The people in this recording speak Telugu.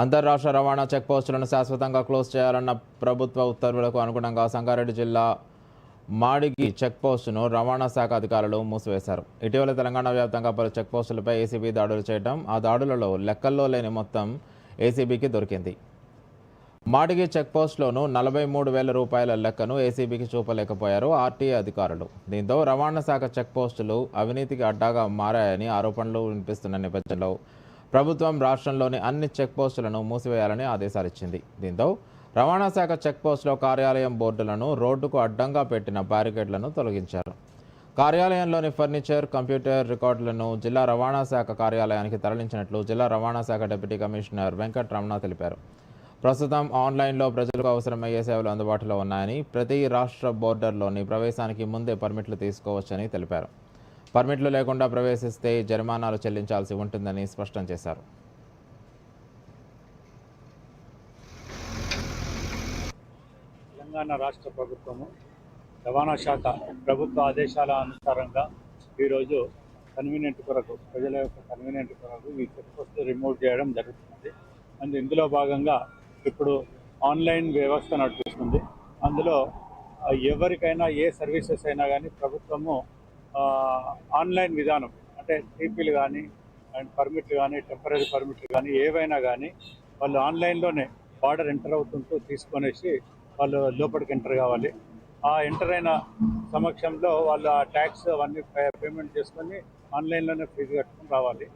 అంతర్రాష్ట్ర రవాణా చెక్ పోస్టులను శాశ్వతంగా క్లోజ్ చేయాలన్న ప్రభుత్వ ఉత్తర్వులకు అనుగుణంగా సంగారెడ్డి జిల్లా మాడిగి చెక్ పోస్టును రవాణా శాఖ అధికారులు మూసివేశారు. ఇటీవల తెలంగాణ వ్యాప్తంగా పలు చెక్ పోస్టులపై ఏసీబీ దాడులు చేయడం ఆ దాడులలో లెక్కల్లో లేని మొత్తం ఏసీబీకి దొరికింది. మాడిగి చెక్పోస్టులోనూ నలభై మూడు వేల రూపాయల లెక్కను ఏసీబీకి చూపలేకపోయారు ఆర్టీఏ అధికారులు. దీంతో రవాణా శాఖ చెక్ పోస్టులు అవినీతికి అడ్డాగా మారాయని ఆరోపణలు వినిపిస్తున్న నేపథ్యంలో ప్రభుత్వం రాష్ట్రంలోని అన్ని చెక్పోస్టులను మూసివేయాలని ఆదేశాలు ఇచ్చింది దీంతో రవాణా శాఖ చెక్పోస్టులో కార్యాలయం బోర్డులను రోడ్డుకు అడ్డంగా పెట్టిన బ్యారికేడ్లను తొలగించారు. కార్యాలయంలోని ఫర్నిచర్ కంప్యూటర్ రికార్డులను జిల్లా రవాణా శాఖ కార్యాలయానికి తరలించినట్లు జిల్లా రవాణా శాఖ డిప్యూటీ కమిషనర్ వెంకట్రమణ తెలిపారు. ప్రస్తుతం ఆన్లైన్లో ప్రజలకు అవసరమయ్యే సేవలు అందుబాటులో ఉన్నాయని ప్రతి రాష్ట్ర బోర్డర్లోని ప్రవేశానికి ముందే పర్మిట్లు తీసుకోవచ్చని తెలిపారు. పర్మిట్లు లేకుండా ప్రవేశిస్తే జరిమానాలు చెల్లించాల్సి ఉంటుందని స్పష్టం చేశారు. తెలంగాణ రాష్ట్ర ప్రభుత్వము రవాణా శాఖ ప్రభుత్వ ఆదేశాల అనుసారంగా ఈరోజు కన్వీనియంట్ కొరకు ప్రజల యొక్క కన్వీనియంట్ కొరకు ఈ చెక్ పోస్ట్ రిమూవ్ చేయడం జరుగుతుంది. అండ్ ఇందులో భాగంగా ఇప్పుడు ఆన్లైన్ వ్యవస్థ నడిపిస్తుంది అందులో ఎవరికైనా ఏ సర్వీసెస్ అయినా కానీ ప్రభుత్వము ఆన్లైన్ విధానం అంటే టీపీలు కానీ అండ్ పర్మిట్లు కానీ టెంపరీ పర్మిట్లు కానీ ఏవైనా కానీ వాళ్ళు ఆన్లైన్లోనే బార్డర్ ఎంటర్ అవుతుంటూ తీసుకొనేసి వాళ్ళు లోపలికి ఎంటర్ కావాలి. ఆ ఎంటర్ అయిన సమక్షంలో వాళ్ళు ఆ ట్యాక్స్ అవన్నీ పేమెంట్ చేసుకొని ఆన్లైన్లోనే ఫీజు కట్టుకుని రావాలి.